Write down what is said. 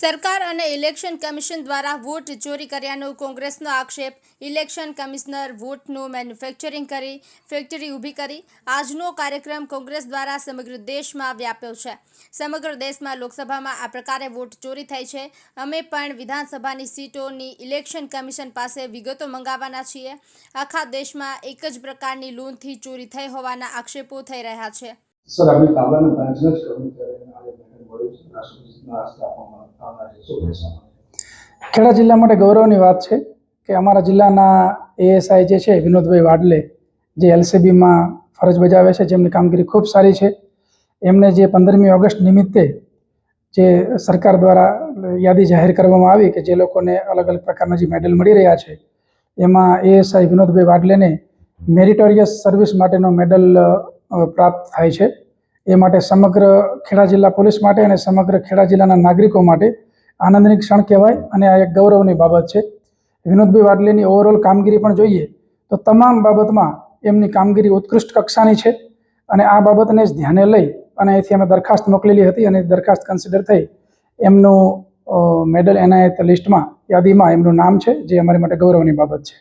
સરકાર અને election commission દ્વારા વોટ ચોરી કર્યાનો કોંગ્રેસનો આક્ષેપ. ઇલેક્શન કમિશનર વોટનું મેન્યુફેક્ચરિંગ કરી, ફેક્ટરી ઊભી કરી. આજનો કાર્યક્રમ કોંગ્રેસ દ્વારા સમગ્ર દેશમાં વ્યાપ્યો છે. સમગ્ર દેશમાં લોકસભામાં આ પ્રકારે વોટ ચોરી થઈ છે. અમે પણ વિધાનસભાની સીટોની ઇલેક્શન કમિશન પાસે વિગતો મંગાવવાના છીએ. આખા દેશમાં એક જ પ્રકારની લોનથી ચોરી થઈ હોવાના આક્ષેપો થઈ રહ્યા છે. સર ખેડા જિલ્લા માટે ગૌરવની વાત છે કે અમારા જિલ્લાના એએસઆઈ જે છે, વિનોદભાઈ વાડલે, જે એલસીબીમાં ફરજ બજાવે છે, જેમની કામગીરી ખૂબ સારી છે, એમને જે પંદરમી ઓગસ્ટ નિમિત્તે જે સરકાર દ્વારા યાદી જાહેર કરવામાં આવી કે જે લોકોને અલગ અલગ પ્રકારના જે મેડલ મળી રહ્યા છે, એમાં એએસઆઈ વિનોદભાઈ વાડલેને મેરિટોરિયસ સર્વિસ માટેનો મેડલ પ્રાપ્ત થાય છે. એ માટે સમગ્ર ખેડા જિલ્લા પોલીસ માટે અને સમગ્ર ખેડા જિલ્લાના નાગરિકો માટે આનંદની ક્ષણ કહેવાય અને આ એક ગૌરવની બાબત છે. વિનોદભાઈ વાડલેની ઓવરઓલ કામગીરી પણ જોઈએ તો તમામ બાબતમાં એમની કામગીરી ઉત્કૃષ્ટ કક્ષાની છે અને આ બાબતને જ ધ્યાને લઈ અને અહીંથી અમે દરખાસ્ત મોકલેલી હતી અને દરખાસ્ત કન્સિડર થઈ. એમનું મેડલ એનાયત લિસ્ટમાં યાદીમાં એમનું નામ છે, જે અમારી માટે ગૌરવની બાબત છે.